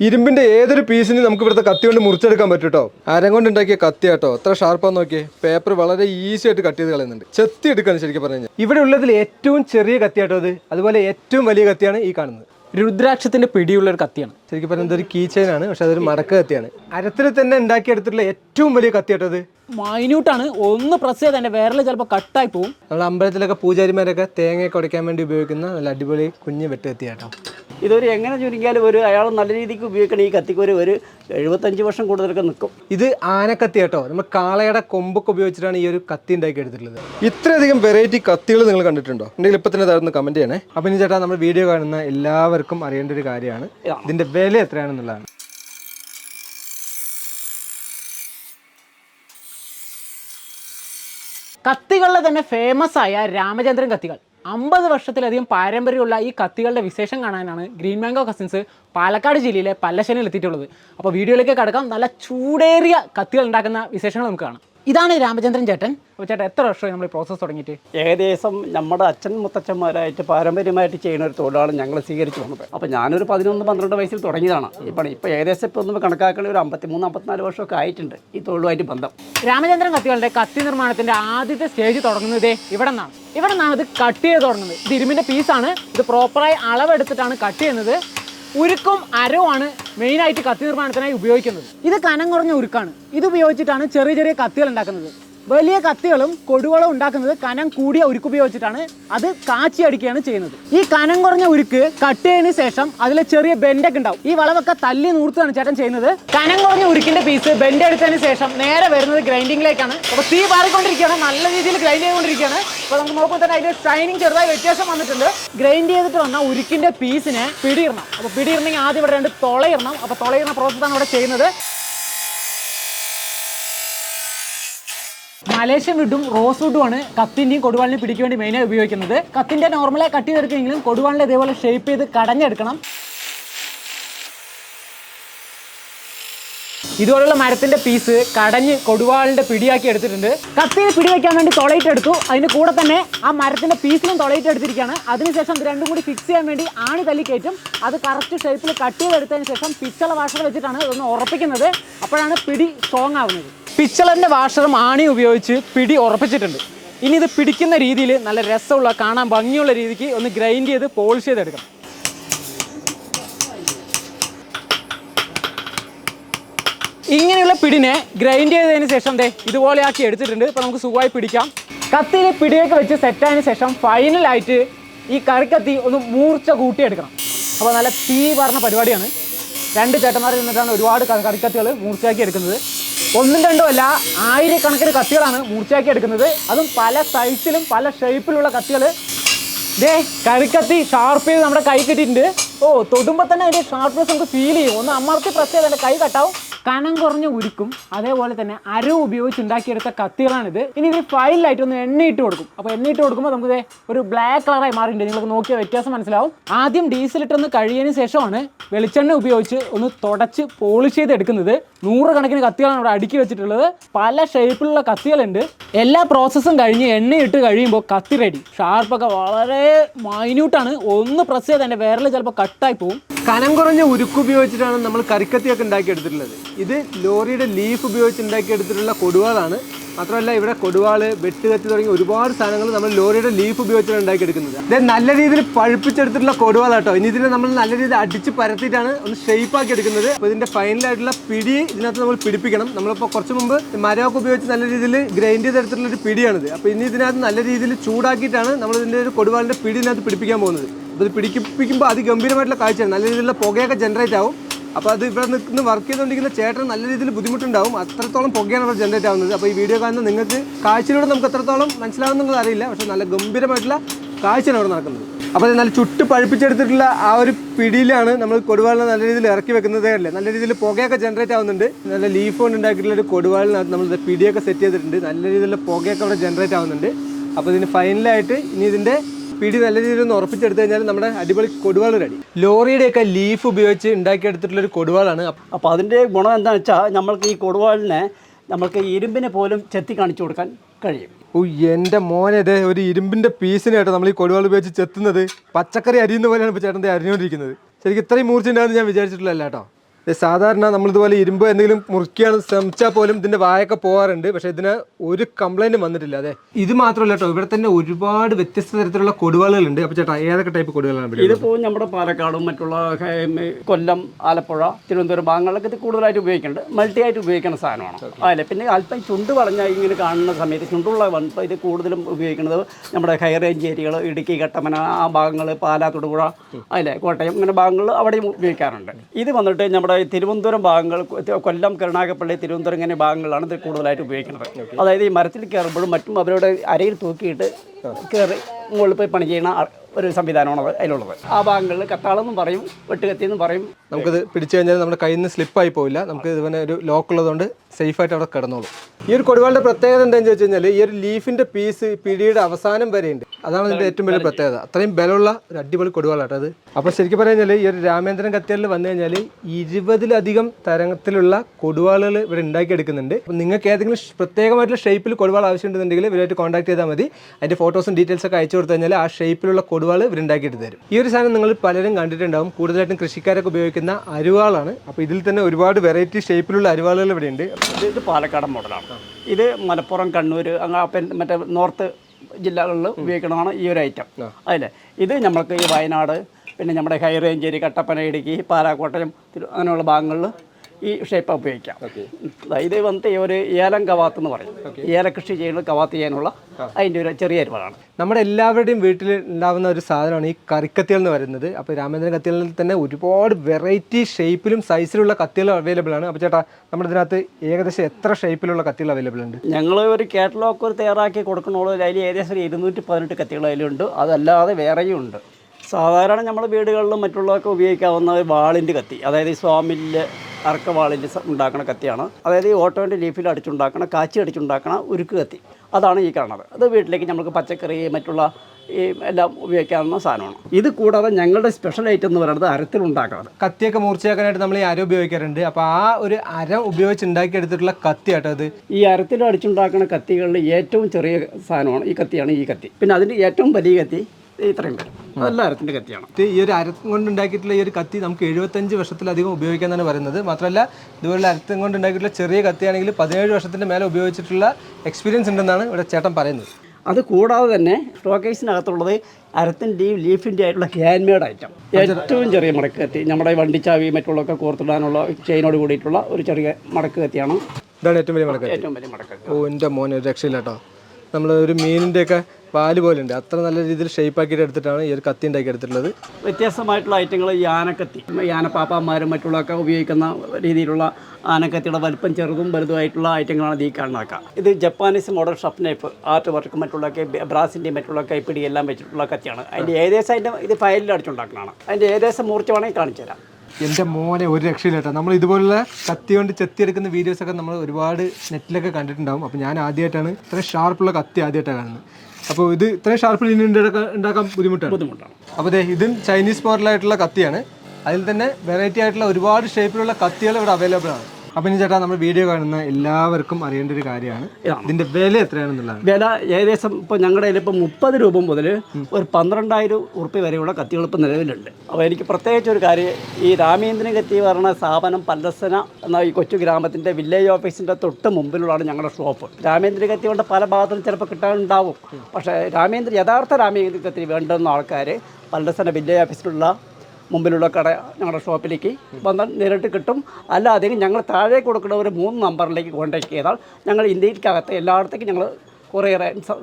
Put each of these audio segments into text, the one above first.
ഇരുമ്പിന്റെ ഏതൊരു പീസിന് നമുക്ക് ഇവിടുത്തെ കത്തി കൊണ്ട് മുറിച്ചെടുക്കാൻ പറ്റൂട്ടോ കേട്ടോ അരം കൊണ്ട് ഉണ്ടാക്കിയ കത്തി കേട്ടോ എത്ര ഷാർപ്പാന്ന് നോക്കിയേ. പേപ്പർ വളരെ ഈസി ആയിട്ട് കട്ട് ചെയ്ത് കളയുന്നുണ്ട്. ചെത്തി എടുക്കാണ് ശരിക്കും പറഞ്ഞു ഇവിടെ ഉള്ളതിൽ ഏറ്റവും ചെറിയ കത്തി കേട്ടോ അത് അതുപോലെ ഏറ്റവും വലിയ കത്തിയാണ് ഈ കാണുന്നത്. രുദ്രാക്ഷത്തിന്റെ പിടിയുള്ള ഒരു കത്തിയാണ്. ശരിക്കും പറഞ്ഞത് ഒരു കീ ആണ്. പക്ഷെ അതൊരു മടക്ക കത്തിയാണ്. അരത്തിൽ തന്നെ ഉണ്ടാക്കിയെടുത്തിട്ടുള്ള ഏറ്റവും വലിയ കത്തി കേട്ടോ അത് മൈന്യൂട്ടാണ് ഒന്ന് പ്രസ് ചെയ്ത് എന്റെ വിരൽ ചിലപ്പോൾ കട്ടായി പോകും. നമ്മൾ അമ്പലത്തിലൊക്കെ പൂജാരിമാരൊക്കെ തേങ്ങയൊക്കെ ഉടയ്ക്കാൻ വേണ്ടി ഉപയോഗിക്കുന്ന നല്ല അടിപൊളി കുഞ്ഞ് വെട്ട് കത്തി കേട്ടോ ഇതൊരു എങ്ങനെ ചുരുങ്ങിയാലും ഒരു അയാൾ നല്ല രീതിക്ക് ഉപയോഗിക്കണം ഈ കത്തിക്ക് ഒരു ഒരു എഴുപത്തഞ്ച് വർഷം കൂടുതലൊക്കെ നിൽക്കും. ഇത് ആനക്കത്തി കേട്ടോ. നമ്മൾ കാളയുടെ കൊമ്പൊക്കെ ഉപയോഗിച്ചിട്ടാണ് ഈ ഒരു കത്തി ഉണ്ടാക്കി എടുത്തിട്ടുള്ളത്. ഇത്രയധികം വെറൈറ്റി കത്തികൾ നിങ്ങൾ കണ്ടിട്ടുണ്ടോ? ഉണ്ടെങ്കിൽ ഇപ്പം തന്നെ താഴ്ന്ന് കമന്റ് ചെയ്യണേ. അപ്പം ഇനി ചേട്ടാ നമ്മൾ വീഡിയോ കാണുന്ന എല്ലാവർക്കും അറിയേണ്ട ഒരു കാര്യമാണ്. ഇതിന്റെ വില എത്രയാണെന്നുള്ളതാണ്. കത്തികളിലെ തന്നെ ഫേമസ് ആയ രാമചന്ദ്രൻ കത്തികൾ. അമ്പത് വർഷത്തിലധികം പാരമ്പര്യമുള്ള ഈ കത്തികളുടെ വിശേഷം കാണാനാണ് ഗ്രീൻ മാംഗോ കസിൻസ് പാലക്കാട് ജില്ലയിലെ പല്ലശ്ശനിൽ എത്തിയിട്ടുള്ളത്. അപ്പോൾ വീഡിയോയിലേക്ക് കടക്കാം. നല്ല ചൂടേറിയ കത്തികൾ ഉണ്ടാക്കുന്ന വിശേഷങ്ങൾ നമുക്ക് കാണാം. ഇതാണ് രാമചന്ദ്രൻ ചേട്ടൻ. അപ്പോൾ ചേട്ടൻ എത്ര വർഷമായി നമ്മൾ ഈ പ്രോസസ്സ് തുടങ്ങിയിട്ട്? ഏകദേശം നമ്മുടെ അച്ഛൻ മുത്തച്ഛന്മാരായിട്ട് പാരമ്പര്യമായിട്ട് ചെയ്യുന്ന ഒരു തൊഴിലാണ് ഞങ്ങൾ സ്വീകരിച്ചു വന്നത്. അപ്പോൾ ഞാനൊരു പതിനൊന്ന് പന്ത്രണ്ട് വയസ്സിൽ തുടങ്ങിയതാണ്. ഇപ്പം ഇപ്പോൾ ഏകദേശം ഇപ്പോൾ ഒന്ന് കണക്കാക്കേണ്ട ഒരു അമ്പത്തിമൂന്ന് അമ്പത്തിനാല് വർഷമൊക്കെ ആയിട്ടുണ്ട് ഈ തൊഴിലുമായിട്ട് ബന്ധം. രാമചന്ദ്രൻ കത്തികളുടെ കത്തി നിർമ്മാണത്തിന്റെ ആദ്യത്തെ സ്റ്റേജ് തുടങ്ങുന്നത് ദേ ഇവിടെ നിന്നാണ്. ഇവിടെ നിന്നാണ് ഇത് കട്ട് ചെയ്ത് തുടങ്ങുന്നത്. ഇത് ഇരുമ്പിന്റെ പീസാണ് ഇത് പ്രോപ്പറായി അളവെടുത്തിട്ടാണ് കട്ട് ചെയ്യുന്നത്. ഉരുക്കും അരവുമാണ് മെയിനായിട്ട് കത്തി നിർമ്മാണത്തിനായി ഉപയോഗിക്കുന്നത്. ഇത് കനം കുറഞ്ഞ ഉരുക്കാണ്. ഇത് ഉപയോഗിച്ചിട്ടാണ് ചെറിയ ചെറിയ കത്തികൾ ഉണ്ടാക്കുന്നത്. വലിയ കത്തികളും കൊടുവളവും ഉണ്ടാക്കുന്നത് കനം കൂടിയ ഉരുക്ക് ഉപയോഗിച്ചിട്ടാണ്. അത് കാച്ചി അടിക്കുകയാണ് ചെയ്യുന്നത്. ഈ കനം കുറഞ്ഞ ഉരുക്ക് കട്ട് ചെയ്തതിന് ശേഷം അതിൽ ചെറിയ ബെൻഡൊക്കെ ഉണ്ടാവും. ഈ വളവൊക്കെ തല്ലി നൂർത്താണ് ചേട്ടൻ ചെയ്യുന്നത്. കനം കുറഞ്ഞ ഉരുക്കിന്റെ പീസ് ബെൻഡ് എടുത്തതിന് ശേഷം നേരെ വരുന്നത് ഗ്രൈൻഡിങ്ങിലേക്കാണ് അപ്പോൾ തീ പാറിക്കൊണ്ടിരിക്കുകയാണ്. നല്ല രീതിയിൽ ഗ്രൈൻഡ് ചെയ്തുകൊണ്ടിരിക്കുകയാണ്. അപ്പോൾ നമുക്ക് നോക്കുമ്പോൾ തന്നെ അതിന്റെ ഷൈനിങ് ചെറുതായി വ്യത്യാസം വന്നിട്ടുണ്ട്. ഗ്രൈൻഡ് ചെയ്തിട്ട് വന്ന ഉരുക്കിന്റെ പീസിനെ പിടിയിടണം. അപ്പോൾ പിടിയിടണമെങ്കിൽ ആദ്യം ഇവിടെ രണ്ട് തുളയിടണം. അപ്പോൾ തുളയിടുന്ന പ്രോസസ്സാണ് ഇവിടെ ചെയ്യുന്നത്. മലേഷ്യൻ വുഡും റോസ് വുഡുമാണ് കത്തിന്റെയും കൊടുവാളിനെയും പിടിക്കാൻ വേണ്ടി മെയിനായി ഉപയോഗിക്കുന്നത്. കത്തിന്റെ നോർമലായി കട്ട് ചെയ്തെടുക്കുമെങ്കിലും കൊടുവാളിനെ ഇതേപോലെ ഷേപ്പ് ചെയ്ത് കടഞ്ഞെടുക്കണം. ഇതുപോലുള്ള മരത്തിന്റെ പീസ് കടഞ്ഞ് കൊടുവാളിന്റെ പിടിയാക്കി എടുത്തിട്ടുണ്ട്. കത്തിയിൽ പിടി വെക്കാൻ വേണ്ടി തുളയിട്ടെടുത്തു. അതിന് കൂടെ തന്നെ ആ മരത്തിന്റെ പീസിലും തുളയിട്ടെടുത്തിരിക്കുകയാണ്. അതിനുശേഷം രണ്ടും കൂടി ഫിക്സ് ചെയ്യാൻ വേണ്ടി ആണി തല്ലി കയറ്റും. അത് കറക്റ്റ് ഷേപ്പിൽ കട്ട് ചെയ്തെടുത്തതിന് ശേഷം പിച്ചള വാഷർ വെച്ചിട്ടാണ് ഇതൊന്ന് ഉറപ്പിക്കുന്നത്. അപ്പോഴാണ് പിടി സ്ട്രോങ് ആവുന്നത്. പിച്ചളന്റെ വാഷറും ആണി ഉപയോഗിച്ച് പിടി ഉറപ്പിച്ചിട്ടുണ്ട്. ഇനി ഇത് പിടിക്കുന്ന രീതിയിൽ നല്ല രസമുള്ള കാണാൻ ഭംഗിയുള്ള രീതിക്ക് ഒന്ന് ഗ്രൈൻഡ് ചെയ്ത് പോളിഷ് ചെയ്തെടുക്കണം ഇങ്ങനെയുള്ള പിടിനെ ഗ്രൈൻഡ് ചെയ്തതിന് ശേഷം ദേ ഇതുപോലെയാക്കി എടുത്തിട്ടുണ്ട്. ഇപ്പോൾ നമുക്ക് സുഖമായി പിടിക്കാം. കത്തിയിൽ പിടിയൊക്കെ വെച്ച് സെറ്റായതിനു ശേഷം ഫൈനലായിട്ട് ഈ കറിക്കത്തി ഒന്ന് മൂർച്ച കൂട്ടിയെടുക്കണം. അപ്പോൾ നല്ല തീ പറഞ്ഞ പരിപാടിയാണ്. രണ്ട് ചേട്ടന്മാർ നിന്നിട്ടാണ് ഒരുപാട് കറിക്കത്തികൾ മൂർച്ചയാക്കി എടുക്കുന്നത്. ഒന്നും രണ്ടും അല്ല ആയിരക്കണക്കിന് കത്തികളാണ് മൂർച്ചയാക്കി എടുക്കുന്നത്. അതും പല സൈസിലും പല ഷേപ്പിലുള്ള കത്തികൾ ദേ കരിക്കത്തി ഷാർപ്പ് ചെയ്ത് നമ്മുടെ കൈ കിട്ടിയിട്ടുണ്ട്. ഓ തൊടുമ്പോൾ തന്നെ അതിന്റെ ഷാർപ്പ്നെസ് നമുക്ക് ഫീൽ ചെയ്യും. ഒന്ന് അമർത്തി പ്രസ് ചെയ്ത് എന്റെ കൈ കട്ടാവും കനം കുറഞ്ഞ ഉരുക്കും. അതേപോലെ തന്നെ അരവ് ഉപയോഗിച്ച് ഉണ്ടാക്കിയെടുത്ത കത്തികളാണിത്. ഇനി ഇത് ഫൈനലായിട്ട് ഒന്ന് എണ്ണയിട്ട് കൊടുക്കും. അപ്പോൾ എണ്ണയിട്ട് കൊടുക്കുമ്പോൾ നമുക്ക് ഒരു ബ്ലാക്ക് കളറായി മാറിയിട്ടുണ്ട്. നിങ്ങൾക്ക് നോക്കിയ വ്യത്യാസം മനസ്സിലാവും. ആദ്യം ഡീസലിട്ടൊന്ന് കഴിയതിന് ശേഷമാണ് വെളിച്ചെണ്ണ ഉപയോഗിച്ച് ഒന്ന് തുടച്ച് പോളിഷ് ചെയ്ത് എടുക്കുന്നത് നൂറുകണക്കിന് കത്തികളാണ് ഇവിടെ അടുക്കി വെച്ചിട്ടുള്ളത്. പല ഷേപ്പിലുള്ള കത്തികളുണ്ട്. എല്ലാ പ്രോസസ്സും കഴിഞ്ഞ് എണ്ണയിട്ട് കഴിയുമ്പോൾ കത്തി റെഡി ഷാർപ്പൊക്കെ വളരെ മൈന്യൂട്ടാണ് ഒന്ന് പ്രസ് ചെയ്ത് എന്റെ വിരൽ ചിലപ്പോൾ കട്ടായി പോകും കനം കുറഞ്ഞ ഉരുക്ക് ഉപയോഗിച്ചിട്ടാണ് നമ്മൾ കറിക്കത്തിയൊക്കെ ഉണ്ടാക്കിയെടുത്തിട്ടുള്ളത്. ഇത് ലോറിയുടെ ലീഫ് ഉപയോഗിച്ച് ഉണ്ടാക്കിയെടുത്തിട്ടുള്ള കൊടുവാളാണ്. മാത്രമല്ല ഇവിടെ കൊടുവാൾ വെട്ടുകത്തി തുടങ്ങി ഒരുപാട് സാധനങ്ങൾ നമ്മൾ ലോറിയുടെ ലീഫ് ഉപയോഗിച്ചാണ് ഉണ്ടാക്കിയെടുക്കുന്നത്. ഇത് നല്ല രീതിയിൽ പഴുപ്പിച്ചെടുത്തിട്ടുള്ള കൊടുവാള കേട്ടോ ഇനി ഇതിനെ നമ്മൾ നല്ല രീതിയിൽ അടിച്ച് പരത്തിയിട്ടാണ് ഒന്ന് ഷേപ്പ് ആക്കി എടുക്കുന്നത്. അപ്പോൾ ഇതിന്റെ ഫൈനലായിട്ടുള്ള പിടി ഇതിനകത്ത് നമ്മൾ പിടിപ്പിക്കണം. നമ്മളിപ്പോൾ കുറച്ച് മുമ്പ് മരമൊക്കെ ഉപയോഗിച്ച് നല്ല രീതിയിൽ ഗ്രൈൻഡ് ചെയ്തെടുത്തിട്ടുള്ള ഒരു പിടിയാണിത്. അപ്പോൾ ഇനി ഇതിനകത്ത് നല്ല രീതിയിൽ ചൂടാക്കിയിട്ടാണ് നമ്മൾ ഇതിന്റെ ഒരു കൊടുവാളിന്റെ പിടി ഇതിനകത്ത് പിടിപ്പിക്കാൻ പോകുന്നത്. അപ്പോൾ ഇത് പിടിപ്പിക്കുമ്പോൾ അത് ഗംഭീരമായിട്ടുള്ള കാഴ്ചയാണ്. നല്ല രീതിയിലുള്ള പുകയൊക്കെ ജനറേറ്റ് ആവും. അപ്പോൾ അത് ഇവിടെ നിന്ന് വർക്ക് ചെയ്തുകൊണ്ടിരിക്കുന്ന ചേട്ടൻ നല്ല രീതിയിൽ ബുദ്ധിമുട്ടുണ്ടാവും. അത്രത്തോളം പുകയാണ് ഇവിടെ ജനറേറ്റ് ആവുന്നത്. അപ്പോൾ ഈ വീഡിയോ കാണുന്ന നിങ്ങൾക്ക് കാഴ്ചയിലൂടെ നമുക്ക് അത്രത്തോളം മനസ്സിലാവുന്നത് അറിയില്ല. പക്ഷേ നല്ല ഗംഭീരമായിട്ടുള്ള കാഴ്ചയാണ് അവിടെ നടക്കുന്നത്. അപ്പോൾ നല്ല ചുട്ട് പഴുപ്പിച്ചെടുത്തിട്ടുള്ള ആ ഒരു പിടിയിലാണ് നമ്മൾ കൊടുവാളിനെ നല്ല രീതിയിൽ ഇറക്കി വെക്കുന്നതേ അല്ലേ നല്ല രീതിയിൽ പുകയൊക്കെ ജനറേറ്റ് ആവുന്നുണ്ട്. നല്ല ലീഫ് കൊണ്ട് ഉണ്ടാക്കിയിട്ടുള്ള ഒരു കൊടുവാളിനകത്ത് നമ്മൾ പിടിയൊക്കെ സെറ്റ് ചെയ്തിട്ടുണ്ട്. നല്ല രീതിയിലുള്ള പുകയൊക്കെ അവിടെ ജനറേറ്റ് ആവുന്നുണ്ട്. അപ്പോൾ ഇതിന് ഫൈനലായിട്ട് ഇനി ഇതിന്റെ പിടി നല്ല രീതിയിൽ ഒന്ന് ഉറപ്പിച്ചെടുത്തു കഴിഞ്ഞാൽ നമ്മുടെ അടിപൊളി കൊടുവാൾ റെഡി. ലോറിയുടെയൊക്കെ ലീഫ് ഉപയോഗിച്ച് ഉണ്ടാക്കിയെടുത്തിട്ടുള്ളൊരു കൊടുവാളാണ്. അപ്പ- അപ്പോൾ അതിന്റെ ഗുണം എന്താണെന്ന് വെച്ചാൽ നമ്മൾക്ക് ഈ കൊടുവാളിനെ നമ്മൾക്ക് ഇരുമ്പിനെ പോലും ചെത്തി കാണിച്ചു കൊടുക്കാൻ കഴിയും. ഓ എന്റെ മോനെ ഇതേ ഒരു ഇരുമ്പിന്റെ പീസിനെ കേട്ടോ നമ്മൾ ഈ കൊടുവാൾ ഉപയോഗിച്ച് ചെത്തുന്നത്. പച്ചക്കറി അരിയുന്ന പോലെയാണ് ഇപ്പോൾ ചേട്ടന്റെ അരിഞ്ഞുകൊണ്ടിരിക്കുന്നത് ശരിക്കും ഇത്രയും മൂർച്ച ഉണ്ടാകുന്ന ഞാൻ വിചാരിച്ചിട്ടില്ല കേട്ടോ. സാധാരണ നമ്മളിതുപോലെ ഇരുമ്പ് എന്തെങ്കിലും മുറിക്കുകയാണ് ശ്രമിച്ചാൽ പോലും ഇതിന്റെ വായൊക്കെ പോകാറുണ്ട് പക്ഷെ ഇതിന് ഒരു കംപ്ലൈന്റ് വന്നിട്ടില്ല. അതെ. ഇത് മാത്രമല്ല കേട്ടോ ഇവിടെ തന്നെ ഒരുപാട് വ്യത്യസ്ത തരത്തിലുള്ള കൊടുവാളുകളുണ്ട്. അപ്പോൾ ചേട്ടാ ഏതൊക്കെ ടൈപ്പ് കൊടുവാളാണ്? ഇതിപ്പോൾ നമ്മുടെ പാലക്കാടും മറ്റുള്ള കൊല്ലം ആലപ്പുഴ തിരുവനന്തപുരം ഭാഗങ്ങളിലൊക്കെ ഇത് കൂടുതലായിട്ട് ഉപയോഗിക്കുന്നുണ്ട്. മൾട്ടി ആയിട്ട് ഉപയോഗിക്കുന്ന സാധനമാണ്. അതെ പിന്നെ അല്പം ചുണ്ട് വളഞ്ഞ ഇങ്ങനെ കാണുന്ന സമയത്ത് ചുണ്ടുള്ള വന്നപ്പോൾ ഇത് കൂടുതലും ഉപയോഗിക്കുന്നത് നമ്മുടെ ഹൈ റേഞ്ച് ഏരിയകൾ ഇടുക്കി കട്ടമന ആ ഭാഗങ്ങൾ പാലാ തൊടുപുഴ അതിലെ കോട്ടയം ഇങ്ങനെ ഭാഗങ്ങൾ അവിടെയും ഉപയോഗിക്കാറുണ്ട്. ഇത് വന്നിട്ട് നമ്മുടെ ഈ തിരുവനന്തപുരം ഭാഗങ്ങൾ കൊല്ലം കരുണാകപ്പള്ളി തിരുവനന്തപുരം ഇങ്ങനെ ഭാഗങ്ങളാണ് ഇത് കൂടുതലായിട്ട് ഉപയോഗിക്കുന്നത്. അതായത് ഈ മരത്തിൽ കയറുമ്പോഴും മറ്റും അവരുടെ അരയിൽ തൂക്കിയിട്ട് കയറി മുകളിൽ പോയി പണി ചെയ്യുന്ന ഒരു സംവിധാനമാണ് അത് അതിലുള്ളത്. ആ ഭാഗങ്ങളിൽ കത്താളെന്നും പറയും വെട്ടുകത്തി എന്നും പറയും. നമുക്കിത് പിടിച്ചു കഴിഞ്ഞാൽ നമ്മുടെ കയ്യിൽ നിന്ന് സ്ലിപ്പായി പോയില്ല നമുക്ക് ഇതുപോലെ ഒരു ലോക്ക് ഉള്ളതുകൊണ്ട് സേഫായിട്ട് അവിടെ കിടന്നോളും. ഈ ഒരു കൊടുവാളുടെ പ്രത്യേകത എന്താണെന്ന് വെച്ച് കഴിഞ്ഞാൽ ഈ ഒരു ലീഫിന്റെ പീസ് പിടിയുടെ അവസാനം വരെ ഉണ്ട് അതാണ് ഇതിന്റെ ഏറ്റവും വലിയ പ്രത്യേകത. അത്രയും ബലമുള്ള ഒരു അടിപൊളി കൊടുവാളാട്ടോ അത്. അപ്പോൾ ശരിക്കും പറഞ്ഞു കഴിഞ്ഞാൽ ഈ ഒരു രാമേന്ദ്രൻ കത്തിയാലിൽ വന്നു കഴിഞ്ഞാൽ ഇരുപതിലധികം തരത്തിലുള്ള കൊടുവാളുകൾ ഇവിടെ ഉണ്ടാക്കിയെടുക്കുന്നുണ്ട്. അപ്പോൾ നിങ്ങൾക്ക് ഏതെങ്കിലും പ്രത്യേകമായിട്ടുള്ള ഷേപ്പിൽ കൊടുവാൾ ആവശ്യമുണ്ടെന്നുണ്ടെങ്കിൽ ഇവരായിട്ട് കോൺടാക്ട് ചെയ്താൽ മതി. അതിന്റെ ഫോട്ടോസും ഡീറ്റെയിൽസ് ഒക്കെ അയച്ചു കൊടുത്തു കഴിഞ്ഞാൽ ആ ഷേപ്പിലുള്ള കൊടുവാൾ ഇവർ ഉണ്ടാക്കിയിട്ട് തരും. ഈ ഒരു സാധനം നിങ്ങൾ പലരും കണ്ടിട്ടുണ്ടാവും. കൂടുതലായിട്ടും കൃഷിക്കാരൊക്കെ ഉപയോഗിക്കുന്ന അരുവാളാണ്. അപ്പോൾ ഇതിൽ തന്നെ ഒരുപാട് വെറൈറ്റി ഷേപ്പിലുള്ള അരുവാളുകൾ ഇവിടെ ഉണ്ട് ഇത് പാലക്കാട് പാലക്കാടൻ മോഡലാണ് ഇത് മലപ്പുറം കണ്ണൂർ അങ്ങനെ മറ്റേ നോർത്ത് ജില്ലകളിൽ ഉപയോഗിക്കണതാണ് ഈ ഒരു ഐറ്റം അതിലെ ഇത് നമ്മൾക്ക് ഈ വയനാട് പിന്നെ നമ്മുടെ high range area Kattappana Idukki Pala Kottayam അങ്ങനെയുള്ള ഭാഗങ്ങളിൽ ഈ ഷേപ്പ് ഉപയോഗിക്കാം. ഇത് വന്നിട്ട് ഈ ഒരു ഏലം കവാത്ത് എന്ന് പറയും. ഏല കൃഷി ചെയ്യുന്ന കവാത്ത് ചെയ്യാനുള്ള അതിന്റെ ഒരു ചെറിയ അരിവാണ്. നമ്മുടെ എല്ലാവരുടെയും വീട്ടിൽ ഉണ്ടാകുന്ന ഒരു സാധനമാണ് ഈ കറിക്കത്തികൾ എന്ന് പറയുന്നത്. അപ്പോൾ രാമേന്ദ്രൻ കത്തികളിൽ തന്നെ ഒരുപാട് വെറൈറ്റി ഷേപ്പിലും സൈസിലുള്ള കത്തികൾ അവൈലബിൾ ആണ്. അപ്പോൾ ചേട്ടാ നമ്മുടെ ഇതിനകത്ത് ഏകദേശം എത്ര ഷേപ്പിലുള്ള കത്തികൾ അവൈലബിൾ ഉണ്ട്? ഞങ്ങൾ ഒരു കാറ്റലോഗ് ഒരു തയ്യാറാക്കി കൊടുക്കണുള്ളൂ. അതിൽ ഏകദേശം ഒരു ഇരുന്നൂറ്റി പതിനെട്ട് കത്തികൾ അതിലുണ്ട്. അതല്ലാതെ വേറെയും ഉണ്ട്. സാധാരണ നമ്മൾ വീടുകളിലും മറ്റുള്ളവർക്ക് ഉപയോഗിക്കാവുന്ന ഒരു വാളിന്റെ കത്തി അതായത് ഈ സ്വാമില്ല് അറക്ക വാളിൽ ഉണ്ടാക്കുന്ന കത്തിയാണ്. അതായത് ഈ ഓട്ടോന്റെ ലീഫിൽ അടിച്ചുണ്ടാക്കണ കാച്ചി അടിച്ചുണ്ടാക്കണ ഉരുക്ക് കത്തി. അതാണ് ഈ കാണുന്നത്. അത് വീട്ടിലേക്ക് നമുക്ക് പച്ചക്കറി മറ്റുള്ള ഈ എല്ലാം ഉപയോഗിക്കാവുന്ന സാധനമാണ്. ഇത് കൂടാതെ ഞങ്ങളുടെ സ്പെഷ്യൽ ഐറ്റം എന്ന് പറയുന്നത് അരത്തിലുണ്ടാക്കുന്നത്. കത്തിയൊക്കെ മൂർച്ചയാക്കാനായിട്ട് നമ്മൾ ഈ അര ഉപയോഗിക്കാറുണ്ട്. അപ്പോൾ ആ ഒരു അര ഉപയോഗിച്ച് ഉണ്ടാക്കിയെടുത്തിട്ടുള്ള കത്തി കേട്ടോ അത് ഈ അരത്തിൽ അടിച്ചുണ്ടാക്കുന്ന കത്തികളിൽ ഏറ്റവും ചെറിയ സാധനമാണ് ഈ കത്തിയാണ് ഈ കത്തി. പിന്നെ അതിന്റെ ഏറ്റവും വലിയ കത്തി ഇത്രയും പേര്. അതെല്ലാം അരത്തിന്റെ കത്തിയാണ്? ഈ ഒരു അരത്തും കൊണ്ട് ഉണ്ടാക്കിയിട്ടുള്ള ഈ ഒരു കത്തി നമുക്ക് എഴുപത്തഞ്ച് വർഷത്തിലധികം ഉപയോഗിക്കാൻ തന്നെ പറയുന്നത്. മാത്രമല്ല ഇതുപോലെ അരത്തും കൊണ്ട് ഉണ്ടാക്കിയിട്ടുള്ള ചെറിയ കത്തിയാണെങ്കിൽ പതിനേഴ് വർഷത്തിന്റെ മേലെ ഉപയോഗിച്ചിട്ടുള്ള എക്സ്പീരിയൻസ് ഉണ്ടെന്നാണ് ഇവിടെ ചേട്ടൻ പറയുന്നത്. അത് കൂടാതെ തന്നെ സ്റ്റോക്കേസിനകത്തുള്ളത് അരത്തിന്റെയും ലീഫിന്റെ ആയിട്ടുള്ള ഹാൻഡ് മെയ്ഡ് ഐറ്റം ഏറ്റവും ചെറിയ മടക്ക് കത്തി. നമ്മുടെ വണ്ടിച്ചാവി മറ്റുള്ളതൊക്കെ കോർത്തിടാനുള്ള ചെയിനോട് കൂടിയിട്ടുള്ള ഒരു ചെറിയ മടക്ക് കത്തിയാണ്. ഇതാണ് ഏറ്റവും വലിയ മടക്ക ഏറ്റവും വലിയ മടക്ക് ഓ എന്റെ മോനെ രക്ഷയില്ലാട്ടോ. നമ്മൾ ഒരു മീനിന്റെയൊക്കെ പാൽ പോലെ ഉണ്ട് അത്ര നല്ല രീതിയിൽ ഷേപ്പ് ആക്കിയിട്ട് എടുത്തിട്ടാണ് ഈ ഒരു കത്തി ഉണ്ടാക്കി എടുത്തിട്ടുള്ളത്. വ്യത്യസ്തമായിട്ടുള്ള ഐറ്റങ്ങൾ ഈ ആനക്കത്തി ആനപ്പാപ്പാന്മാരും മറ്റുള്ളതൊക്കെ ഉപയോഗിക്കുന്ന രീതിയിലുള്ള ആനക്കത്തിയുടെ വലിപ്പം ചെറുതും വലുതുമായിട്ടുള്ള ഐറ്റങ്ങളാണ് ഈ കാണുന്നതൊക്കെ ഇത് Japanese model chef knife art work മറ്റുള്ളതൊക്കെ ബ്രാസിന്റെയും മറ്റുള്ള കൈപ്പിടി എല്ലാം വെച്ചിട്ടുള്ള കത്തിയാണ്. അതിന്റെ ഏകദേശം അതിന്റെ ഇത് ഫയലിൽ അടിച്ചുണ്ടാക്കുന്നതാണ് അതിന്റെ ഏകദേശം മൂർച്ച വേണമെങ്കിൽ കാണിച്ചു തരാം. എന്റെ മോനെ ഒരു രക്ഷയില്ലട്ടോ. നമ്മൾ ഇതുപോലുള്ള കത്തി കൊണ്ട് ചെത്തിയെടുക്കുന്ന വീഡിയോസൊക്കെ നമ്മൾ ഒരുപാട് നെറ്റിലൊക്കെ കണ്ടിട്ടുണ്ടാവും. അപ്പോൾ ഞാൻ ആദ്യമായിട്ടാണ് ഇത്ര ഷാർപ്പുള്ള കത്തി ആദ്യമായിട്ടാണ് കാണുന്നത്. അപ്പോൾ ഇത് ഇത്രയും ഷാർപ്പ് ലീൻ ഉണ്ടാക്കാൻ ബുദ്ധിമുട്ടാണ്. ബുദ്ധിമുട്ടാണ്. അപ്പോൾ ദേ ഇതും ചൈനീസ് മോഡലായിട്ടുള്ള കത്തിയാണ്. അതിൽ തന്നെ വെറൈറ്റി ആയിട്ടുള്ള ഒരുപാട് ഷേപ്പിലുള്ള കത്തികൾ ഇവിടെ അവൈലബിൾ ആണ്. അപ്പോൾ ഇനി ചേട്ടാ നമ്മൾ വീഡിയോ കാണുന്ന എല്ലാവർക്കും അറിയേണ്ട ഒരു കാര്യമാണ്. ഇതിന്റെ വില എത്രയാണെന്നുള്ളത്? വില ഏകദേശം ഇപ്പൊ ഞങ്ങളുടെ കയ്യിൽ ഇപ്പൊ മുപ്പത് രൂപ മുതൽ ഒരു പന്ത്രണ്ടായിരം ഉറുപ്പ്യ വരെയുള്ള കത്തികൾ ഇപ്പൊ നിലവിലുണ്ട്. അപ്പോൾ എനിക്ക് പ്രത്യേകിച്ച് ഒരു കാര്യം ഈ രാമേന്ദ്രൻ കത്തി പറഞ്ഞ സ്ഥാപനം പല്ലസന എന്ന ഈ കൊച്ചു ഗ്രാമത്തിന്റെ വില്ലേജ് ഓഫീസിന്റെ തൊട്ട് മുമ്പിലുള്ളതാണ് ഞങ്ങളുടെ ഷോപ്പ്. രാമേന്ദ്ര കത്തി കൊണ്ട് പല ഭാഗത്തും ചിലപ്പോൾ കിട്ടാനുണ്ടാവും. പക്ഷേ രാമേന്ദ്ര യഥാർത്ഥ രാമേന്ദ്ര കത്തി വേണ്ടുന്ന ആൾക്കാർ പല്ലസന വില്ലേജ് ഓഫീസിലുള്ള മുമ്പിലുള്ള കട ഞങ്ങളുടെ ഷോപ്പിലേക്ക് വന്നാൽ നേരിട്ട് കിട്ടും. അല്ലാതെ ഞങ്ങൾ താഴെ കൊടുക്കുന്ന ഒരു മൂന്ന് നമ്പറിലേക്ക് കോൺടാക്ട് ചെയ്താൽ ഞങ്ങൾ ഇന്ത്യക്കകത്ത് എല്ലായിടത്തേക്കും ഞങ്ങൾ കൊറിയർ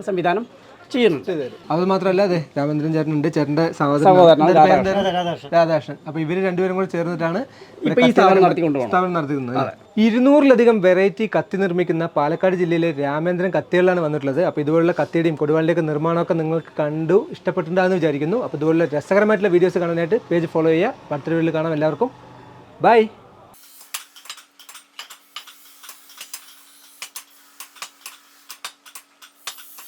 സംവിധാനം ചെയ്യുന്നുണ്ട്. അത് മാത്രമല്ല അതെ രാമേന്ദ്രൻ ചേട്ടനുണ്ട്. ചേട്ടന്റെ സഹോദരൻ രാധാകൃഷ്ണൻ. അപ്പോൾ ഇവർ രണ്ടുപേരും കൂടെ ചേർന്നിട്ടാണ് സ്ഥാപനം നടത്തുന്നത് ഇരുന്നൂറിലധികം വെറൈറ്റി കത്തി നിർമ്മിക്കുന്ന പാലക്കാട് ജില്ലയിലെ രാമേന്ദ്രൻ കത്തികളിലാണ് വന്നിട്ടുള്ളത്. അപ്പോൾ ഇതുപോലുള്ള കത്തിയുടെയും കൊടുവാളിന്റെയൊക്കെ നിർമ്മാണമൊക്കെ നിങ്ങൾക്ക് കണ്ടു ഇഷ്ടപ്പെട്ടിട്ടുണ്ടാകുമെന്ന് വിചാരിക്കുന്നു. അപ്പോൾ ഇതുപോലുള്ള രസകരമായിട്ടുള്ള വീഡിയോസ് കാണാനായിട്ട് പേജ് ഫോളോ ചെയ്യുക. അടുത്ത വീഡിയോയിൽ കാണാം. എല്ലാവർക്കും ബൈ